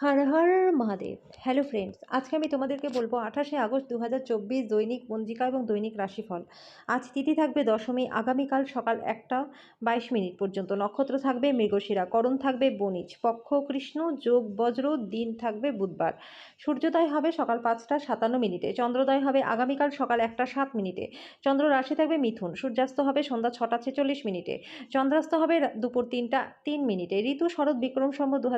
Har Har Mahadev. Hello friends আজকে আমি তোমাদেরকে বলব আঠাশে আগস্ট দু হাজার চব্বিশ দৈনিক পঞ্জিকা এবং দৈনিক রাশিফল। আজ তিথি থাকবে দশমী, আগামীকাল সকাল একটা বাইশ মিনিট পর্যন্ত। নক্ষত্র থাকবে মৃগশিরা, করণ থাকবে বণিজ, পক্ষ কৃষ্ণ, যোগ বজ্র, দিন থাকবে বুধবার। সূর্যোদয় হবে সকাল পাঁচটা সাতান্ন মিনিটে, চন্দ্রোদয় হবে আগামীকাল সকাল একটা সাত মিনিটে। চন্দ্র রাশি থাকবে মিথুন, সূর্যাস্ত হবে সন্ধ্যা ছটা ছেচল্লিশ মিনিটে। চন্দ্রাস্ত হবে দুপুর তিনটা তিন মিনিটে। ঋতু শরৎ বিক্রম সম্ভব দু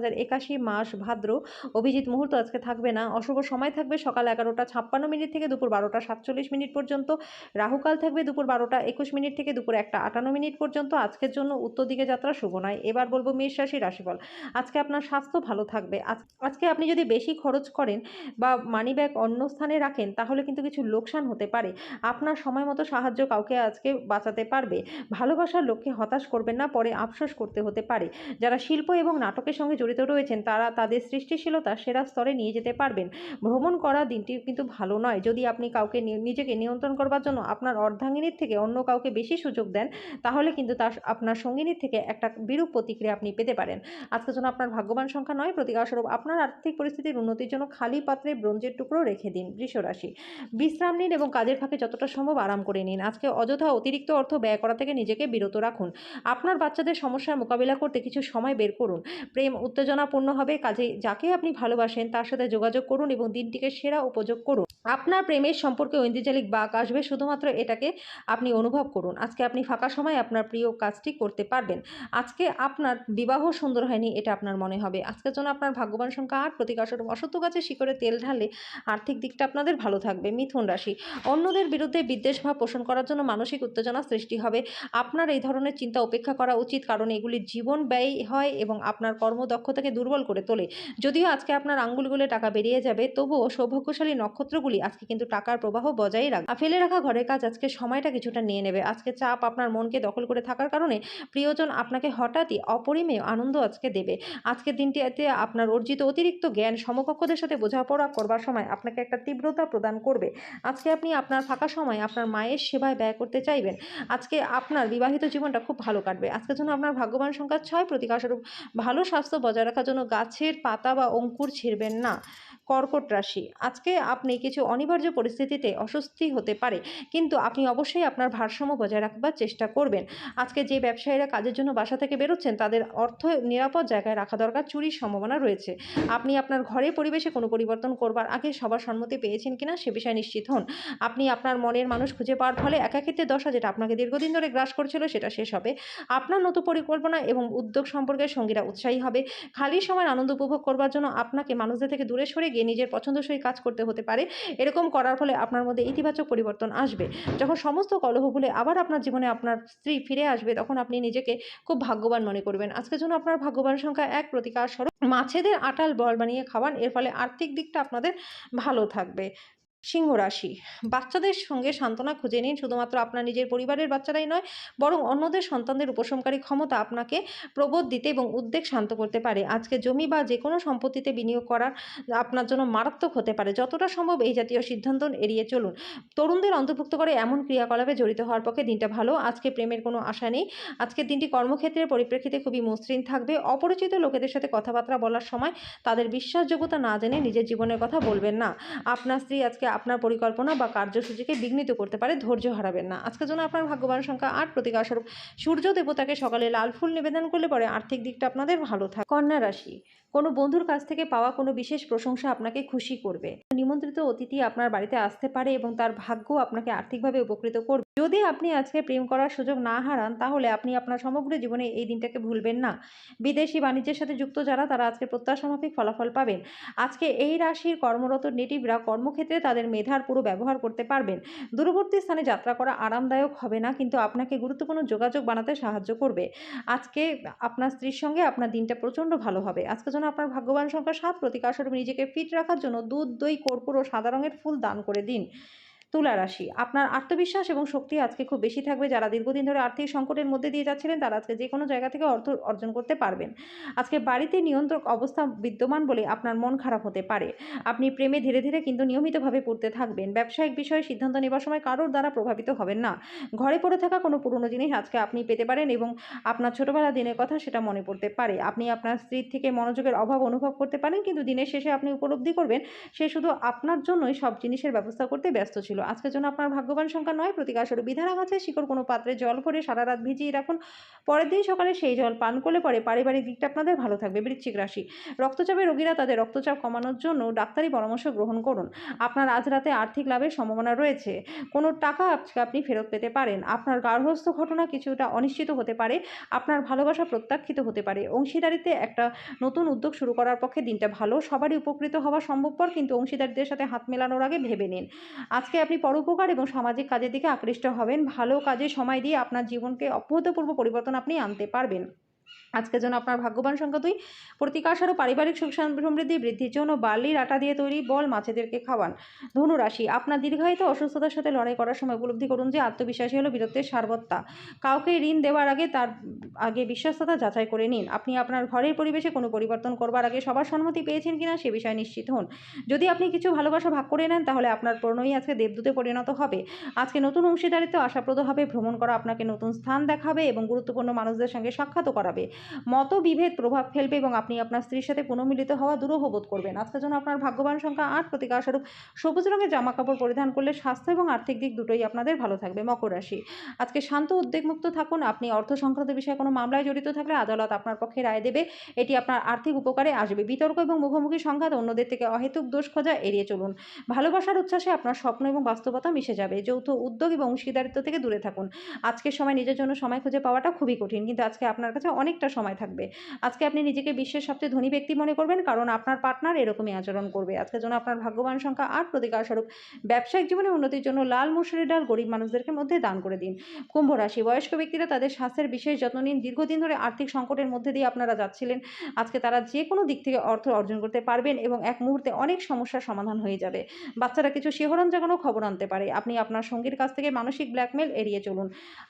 মাস ভাদ্র অভিজিৎ মুহূর্ত আজকে থাকবে না। অশুভ সময় থাকবে সকাল এগারোটা ছাপ্পান্ন মিনিট থেকে দুপুর বারোটা সাতচল্লিশ মিনিট পর্যন্ত। রাহুকাল থাকবে দুপুর বারোটা একুশ মিনিট থেকে দুপুর একটা আটান্ন মিনিট পর্যন্ত। আজকের জন্য উত্তর দিকে যাত্রা শুভ নয়। এবার বলব মেষ রাশি রাশিফল। আজকে আপনার স্বাস্থ্য ভালো থাকবে। আজ- আজকে আপনি যদি বেশি খরচ করেন বা মানি ব্যাগ অন্য স্থানে রাখেন, তাহলে কিন্তু কিছু লোকসান হতে পারে। আপনার সময় মতো সাহায্য কাউকে আজকে বাঁচাতে পারবে। ভালোবাসার লোককে হতাশ করবেন না, পরে আফসোস করতে হতে পারে। যারা শিল্প এবং নাটকের সঙ্গে জড়িত রয়েছেন, তারা তাদের সৃষ্টিশীলতা সেরা স্তরে নিয়ে যেতে পারবেন। ভ্রমণ করা দিনটি কিন্তু ভালো নয়। যদি আপনি কাউকে নিজেকে নিয়ন্ত্রণ করবার জন্য আপনার অর্ধাঙ্গিনীর থেকে অন্য কাউকে বেশি সুযোগ দেন, তাহলে কিন্তু তার আপনার সঙ্গিনীর থেকে একটা বিরূপ প্রতিক্রিয়া আপনি পেতে পারেন। আজকের জন্য আপনার ভাগ্যবান সংখ্যা নয়, প্রতিকারস্বরূপ আপনার আর্থিক পরিস্থিতির উন্নতির জন্য খালি পাত্রে ব্রোঞ্জের টুকরো রেখে দিন বৃষ রাশি বিশ্রাম নিন এবং কাজের ফাঁকে যতটা সম্ভব আরাম করে নিন। আজকে অযথা অতিরিক্ত অর্থ ব্যয় করা থেকে নিজেকে বিরত রাখুন। আপনার বাচ্চাদের সমস্যার মোকাবিলা করতে কিছু সময় বের করুন। প্রেম উত্তেজনাপূর্ণ হবে, কাজে যাকে আপনি ভালোবাসেন তার সাথে যোগাযোগ করুন এবং দিনটিকে সেরা উপযোগ করুন। আপনার প্রেমের সম্পর্কে ঐন্দ্রজালিক বাক আসবে, শুধুমাত্র এটাকে আপনি অনুভব করুন। আজকে আপনি ফাঁকা সময় আপনার প্রিয় কাজটি করতে পারবেন। আজকে আপনার বিবাহ সুন্দর হয়নি, এটা আপনার মনে হবে। আজকের জন্য আপনার ভাগ্যবান সংখ্যা আট প্রতিকাশরূপ অসত্য গাছে শিকড়ে তেল ঢালে আর্থিক দিকটা আপনাদের ভালো থাকবে, মিথুন রাশি। অন্যদের বিরুদ্ধে বিদ্বেষভাব পোষণ করার জন্য মানসিক উত্তেজনা সৃষ্টি হবে। আপনার এই ধরনের চিন্তা উপেক্ষা করা উচিত, কারণ এগুলি জীবন ব্যয় হয় এবং আপনার কর্মদক্ষতাকে দুর্বল করে তোলে। যদিও আজকে আপনার আঙ্গুলগুলো টাকা বেরিয়ে যাবে, তবুও সৌভাগ্যশালী নক্ষত্রগুলি আজকে কিন্তু টাকার প্রবাহ বজায় রাখবে ফেলে রাখা ঘরের কাজ আজকে সময়টা কিছুটা নিয়ে নেবে। আজকে চাপ আপনার মনকে দখল করে থাকার কারণে প্রিয়জন আপনাকে হঠাৎই অপরিমেয় আনন্দ আজকে দেবে। আজকের দিনটিতে আপনার অর্জিত অতিরিক্ত জ্ঞান সমকক্ষদের সাথে বোঝাপড়া করবার সময় আপনাকে একটা তীব্রতা প্রদান করবে। আজকে আপনি আপনার ফাঁকা সময় আপনার মায়ের সেবায় ব্যয় করতে চাইবেন। আজকে আপনার বিবাহিত জীবনটা খুব ভালো কাটবে। আজকের জন্য আপনার ভাগ্যবান সংখ্যা ছয়। প্রতিকারস্বরূপ ভালো স্বাস্থ্য বজায় রাখার জন্য গাছের পাতা বা অঙ্কুর ছিঁড়বেন না। কর্কট রাশি। আজকে আপনি কিছু অনিবার্য পরিস্থিতিতে অস্বস্তি হতে পারে, কিন্তু আপনি অবশ্যই আপনার ভারসাম্য বজায় রাখবার চেষ্টা করবেন। আজকে যে ব্যবসায়ীরা কাজের জন্য বাসা থেকে বেরোচ্ছেন, তাদের অর্থ নিরাপদ জায়গায় রাখা দরকার, চুরির সম্ভাবনা রয়েছে। আপনি আপনার ঘরে পরিবেশে কোনো পরিবর্তন করবার আগে সবার সম্মতি পেয়েছেন কিনা সে বিষয়ে নিশ্চিত হন। আপনি আপনার মনের মানুষ খুঁজে পাওয়ার ফলে একাকিত্বের দশা যেটা আপনাকে দীর্ঘদিন ধরে গ্রাস করছিল, সেটা শেষ হবে। আপনার নতুন পরিকল্পনা এবং উদ্যোগ সম্পর্কে সঙ্গীরা উৎসাহী হবে। খালি সময় আনন্দ উপভোগ করবার জন্য আপনাকে মানুষদের থেকে দূরে সরে গিয়ে নিজের পছন্দসই কাজ করতে হতে পারে। এরকম করার ফলে আপনার মধ্যে ইতিবাচক পরিবর্তন আসবে। যখন সমস্ত কলহ ভুলে আবার আপনার জীবনে আপনার স্ত্রী ফিরে আসবে, তখন আপনি নিজেকে খুব ভাগ্যবান মনে করবেন। আজকের জন্য আপনার ভাগ্যবান সংখ্যা এক, প্রতিকার স্বরূপ। মাছেদের আটাল বল বানিয়ে খাওয়ান, এর ফলে আর্থিক দিকটা আপনাদের ভালো থাকবে। সিংহ রাশি। বাচ্চাদের সঙ্গে সান্ত্বনা খুঁজে নিন। শুধুমাত্র আপনার নিজের পরিবারের বাচ্চারাই নয়, বরং অন্যদের সন্তানদের উপশমকারী ক্ষমতা আপনাকে প্রবোধ দিতে এবং উদ্বেগ শান্ত করতে পারে। আজকে জমি বা যে কোনো সম্পত্তিতে বিনিয়োগ করার আপনার জন্য মারাত্মক হতে পারে। যতটা সম্ভব এই জাতীয় সিদ্ধান্ত এড়িয়ে চলুন। তরুণদের অন্তর্ভুক্ত করে এমন ক্রিয়াকলাপে জড়িত হওয়ার পক্ষে দিনটা ভালো। আজকে প্রেমের কোনো আশা নেই। আজকের দিনটি কর্মক্ষেত্রের পরিপ্রেক্ষিতে খুবই মসৃণ থাকবে। অপরিচিত লোকেদের সাথে কথাবার্তা বলার সময় তাদের বিশ্বাসযোগ্যতা না জেনে নিজের জীবনের কথা বলবেন না। আপনার স্ত্রী আজকে আপনার পরিকল্পনা বা কার্যসূচিকে বিঘ্নিত করতে পারে, ধৈর্য হারাবেন না। আজকের জন্য আপনার ভাগ্যবান সংখ্যা আট। প্রতিকারস্বরূপ সূর্য দেবতাকে সকালে লাল ফুল নিবেদন করলে পরে আর্থিক দিকটা আপনাদের ভালো থাকে। কন্যা রাশি, কোনো বন্ধুর কাছ থেকে পাওয়া কোনো বিশেষ প্রশংসা আপনাকে খুশি করবে। নিমন্ত্রিত অতিথি আপনার বাড়িতে আসতে পারে এবং তার ভাগ্য আপনাকে আর্থিকভাবে উপকৃত করবে। যদি আপনি আজকে প্রেম করার সুযোগ না হারান, তাহলে আপনি আপনার সমগ্র জীবনে এই দিনটাকে ভুলবেন না। বিদেশি বাণিজ্যের সাথে যুক্ত যারা, তারা আজকে প্রত্যাশামাফিক ফলাফল পাবেন। আজকে এই রাশির কর্মরত নেটিভরা কর্মক্ষেত্রে তাদের মেধার পুরো ব্যবহার করতে পারবেন। দূরবর্তী স্থানে যাত্রা করা আরামদায়ক হবে না, কিন্তু আপনাকে গুরুত্বপূর্ণ যোগাযোগ বানাতে সাহায্য করবে। আজকে আপনার স্ত্রীর সঙ্গে আপনার দিনটা প্রচণ্ড ভালো হবে। আজকে যেন আপনার ভাগ্যবান সংখ্যা সাত প্রতিকারস্বরূপ নিজেকে ফিট রাখার জন্য দুধ, দই, কর্পূর ও সাদা রঙের ফুল দান করে দিন। তুলা রাশি। আপনার আত্মবিশ্বাস এবং শক্তি আজকে খুব বেশি থাকবে। যারা দীর্ঘদিন ধরে আর্থিক সংকটের মধ্যে দিয়ে যাচ্ছিলেন, তারা আজকে যে কোনো জায়গা থেকে অর্থ অর্জন করতে পারবেন। আজকে বাড়িতে নিয়ন্ত্রক অবস্থা বিদ্যমান বলে আপনার মন খারাপ হতে পারে। আপনি প্রেমে ধীরে ধীরে কিন্তু নিয়মিতভাবে পড়তে থাকবেন। ব্যবসায়িক বিষয়ে সিদ্ধান্ত নেবার সময় কারোর দ্বারা প্রভাবিত হবেন না। ঘরে পড়ে থাকা কোনো পুরনো জিনিস আজকে আপনি পেতে পারেন এবং আপনার ছোটবেলার দিনের কথা সেটা মনে পড়তে পারে। আপনি আপনার স্ত্রীর থেকে মনোযোগের অভাব অনুভব করতে পারেন, কিন্তু দিনের শেষে আপনি উপলব্ধি করবেন, সে শুধু আপনার জন্যই সব জিনিসের ব্যবস্থা করতে ব্যস্ত ছিল। আজকের জন্য আপনার ভাগ্যবান সংখ্যা নয়। প্রতিকারস্বরূপ বিধারা গাছে শিকড় কোনো পাত্রে জল ভরে সারা রাত ভিজিয়ে রাখুন। পরের দিন সকালে সেই জল পান করলে পরে পারিবারিক দিকটা আপনাদের ভালো থাকবে। বৃশ্চিক রাশি। রক্তচাপের রোগীরা তাদের রক্তচাপ কমানোর জন্য ডাক্তারি পরামর্শ গ্রহণ করুন। আপনার আজ রাতে আর্থিক লাভের সম্ভাবনা রয়েছে। কোনো টাকা আজকে আপনি ফেরত পেতে পারেন। আপনার গার্হস্থ ঘটনা কিছুটা অনিশ্চিত হতে পারে। আপনার ভালোবাসা প্রত্যাখ্যিত হতে পারে। অংশীদারিতে একটা নতুন উদ্যোগ শুরু করার পক্ষে দিনটা ভালো। সবারই উপকৃত হওয়া সম্ভবপর, কিন্তু অংশীদারদের সাথে হাত মেলানোর আগে ভেবে নিন। আজকে আপনি পরোপকার এবং সামাজিক কাজের দিকে আকৃষ্ট হবেন। ভালো কাজে সময় দিয়ে আপনার জীবনকে অভূতপূর্ব পরিবর্তন আপনি আনতে পারবেন। আজকের জন্য আপনার ভাগ্যবান সংখ্যা দুই। প্রতিকার ও পারিবারিক সুখ সমৃদ্ধি, বৃদ্ধির জন্য বার্লির আটা দিয়ে তৈরি বল মাছেদেরকে খাওয়ান। ধনু রাশি, আপনার দীর্ঘায়িত অসুস্থতার সাথে লড়াই করার সময় উপলব্ধি করুন যে আত্মবিশ্বাসী হলো বীরত্বের সারবত্তা। কাউকে ঋণ দেওয়ার আগে তার আগে বিশ্বস্ততা যাচাই করে নিন। আপনি আপনার ঘরের পরিবেশে কোনো পরিবর্তন করবার আগে সবার সম্মতি পেয়েছেন কিনা সে বিষয়ে নিশ্চিত হন। যদি আপনি কিছু ভালোবাসা ভাগ করে নেন, তাহলে আপনার প্রণয়ী আজকে দেবদূতে পরিণত হবে। আজকে নতুন অংশীদারিত্ব আশাপ্রদ হবে। ভ্রমণ করা আপনাকে নতুন স্থান দেখাবে এবং গুরুত্বপূর্ণ মানুষদের সঙ্গে সাক্ষাৎও করাবে। মতবিভেদ প্রভাব ফেলবে এবং আপনি আপনার স্ত্রীর সাথে পুনর্মিলিত হওয়া দুরূহ বোধ করবেন। আজকের জন্য আপনার ভাগ্যবান সংখ্যা আট। প্রতিকারস্বরূপ সবুজ রঙের জামা কাপড় পরিধান করলে স্বাস্থ্য এবং আর্থিক দিক দুটোই আপনাদের ভালো থাকবে। মকর রাশি। আজকে শান্ত, উদ্বেগমুক্ত থাকুন। আপনি অর্থ সংক্রান্ত বিষয়ে কোনো মামলায় জড়িত থাকলে আদালত আপনার পক্ষে রায় দেবে। এটি আপনার আর্থিক উপকারে আসবে। বিতর্ক এবং মুখোমুখি সংঘাত অন্যদের থেকে অহেতুক দোষ খোঁজা এড়িয়ে চলুন। ভালোবাসার উচ্ছ্বাসে আপনার স্বপ্ন এবং বাস্তবতা মিশে যাবে। যৌথ উদ্যোগ এবং অংশীদারিত্ব থেকে দূরে থাকুন। আজকের সময় নিজের জন্য সময় খুঁজে পাওয়াটা খুবই কঠিন। কিন্তু আজকে আপনার কাছে অনেকটা সময় থাকবে। আজকে আপনি নিজেকে বিশ্বের সবচেয়ে ধনী ব্যক্তি মনে করবেন, কারণ আপনার পার্টনার এরকমই আচরণ করবে। আজকের জন্য আপনার ভাগ্যবান সংখ্যা আট। প্রতিকার স্বরূপ ব্যবসায়িক জীবনে উন্নতির জন্য লাল মুসুরি ডাল গরিব মানুষদেরকে মধ্যে দান করে দিন। কুম্ভ রাশি, বয়স্ক ব্যক্তিরা তাদের স্বাস্থ্যের বিশেষ যত্ন নিন। দীর্ঘদিন ধরে আর্থিক সংকটের মধ্যে দিয়ে আপনারা যাচ্ছিলেন। আজকে তারা যে কোনো দিক থেকে অর্থ অর্জন করতে পারবেন এবং এক মুহূর্তে অনেক সমস্যার সমাধান হয়ে যাবে। বাচ্চারা কিছু শিহরণ জাগানো খবর আনতে পারে। আপনি আপনার সঙ্গীর কাছ থেকে মানসিক ব্ল্যাকমেল এড়িয়ে চলুন।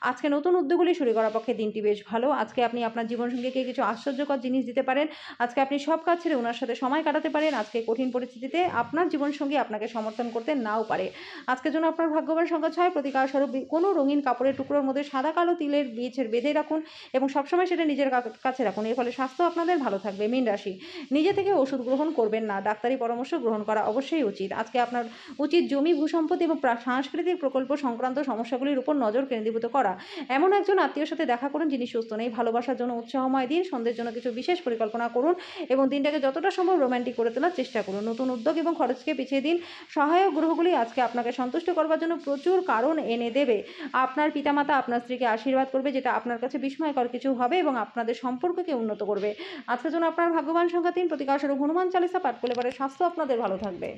আজকে নতুন উদ্যোগগুলি শুরু করার পক্ষে দিনটি বেশ ভালো। আজকে আপনি আপনার জীবনসঙ্গীকে কিছু আশ্চর্যকর জিনিস দিতে পারেন। আজকে আপনি সব কাজ ছেড়ে ওনার সাথে সময় কাটাতে পারেন। আজকে কঠিন পরিস্থিতিতে আপনার জীবনসঙ্গী আপনাকে সমর্থন করতে নাও পারে। আজকের জন্য আপনার ভাগ্যবান সংখ্যা ছয়। প্রতিকার স্বরূপ কোনো রঙিন কাপড়ের টুকরোর মধ্যে সাদা, কালো তিলের বীজের বেঁধে রাখুন এবং সবসময় সেটা নিজের কাছে রাখুন। এর ফলে স্বাস্থ্য আপনাদের ভালো থাকবে। মীন রাশি, নিজে থেকে ওষুধ গ্রহণ করবেন না। ডাক্তারি পরামর্শ গ্রহণ করা অবশ্যই উচিত। আজকে আপনার উচিত জমি, ভূসম্পত্তি এবং সাংস্কৃতিক প্রকল্প সংক্রান্ত সমস্যাগুলির উপর নজর কেন্দ্রীভূত করা। এমন একজন আত্মীয়র সাথে দেখা করুন যিনি সুস্থ নেই। ভালোবাসার জন্য উৎসাহময় দিন, সন্ধ্যের জন্য কিছু বিশেষ পরিকল্পনা করুন এবং দিনটাকে যতটা সম্ভব রোমান্টিক করে তোলার চেষ্টা করুন। নতুন উদ্যোগ এবং খরচকে পিছিয়ে দিন। সহায়ক গ্রহগুলি আজকে আপনাকে সন্তুষ্ট করবার জন্য প্রচুর কারণ এনে দেবে। আপনার পিতামাতা আপনার স্ত্রীকে আশীর্বাদ করবে, যেটা আপনার কাছে বিস্ময়কর কিছু হবে এবং আপনাদের সম্পর্ককে উন্নত করবে। আজকের জন্য আপনার ভাগ্যবান সংখ্যা তিন। প্রতিকার স্বরূপ হনুমান চালিসা পাঠ করলে পরে স্বাস্থ্য আপনাদের ভালো থাকবে।